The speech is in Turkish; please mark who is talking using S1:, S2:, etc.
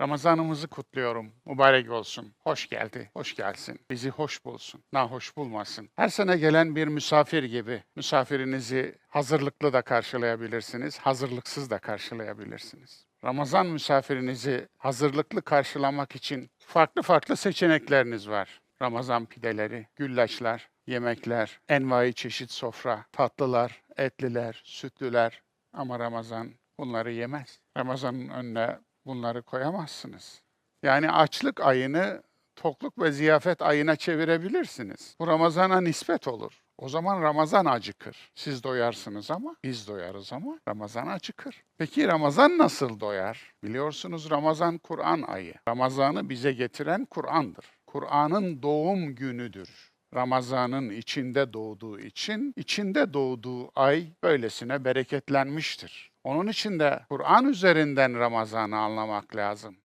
S1: Ramazanımızı kutluyorum. Mübarek olsun. Hoş geldi. Hoş gelsin. Bizi hoş bulsun. Nahoş bulmasın. Her sene gelen bir misafir gibi misafirinizi hazırlıklı da karşılayabilirsiniz. Hazırlıksız da karşılayabilirsiniz. Ramazan misafirinizi hazırlıklı karşılamak için farklı farklı seçenekleriniz var. Ramazan pideleri, güllaçlar, yemekler, envai çeşit sofra, tatlılar, etliler, sütlüler. Ama Ramazan bunları yemez. Ramazanın önüne bunları koyamazsınız. Yani açlık ayını tokluk ve ziyafet ayına çevirebilirsiniz. Bu Ramazan'a nispet olur. O zaman Ramazan acıkır. Siz doyarsınız ama biz doyarız ama Ramazan acıkır. Peki Ramazan nasıl doyar? Biliyorsunuz Ramazan Kur'an ayı. Ramazan'ı bize getiren Kur'an'dır. Kur'an'ın doğum günüdür. Ramazan'ın içinde doğduğu için içinde doğduğu ay böylesine bereketlenmiştir. Onun için de Kur'an üzerinden Ramazan'ı anlamak lazım.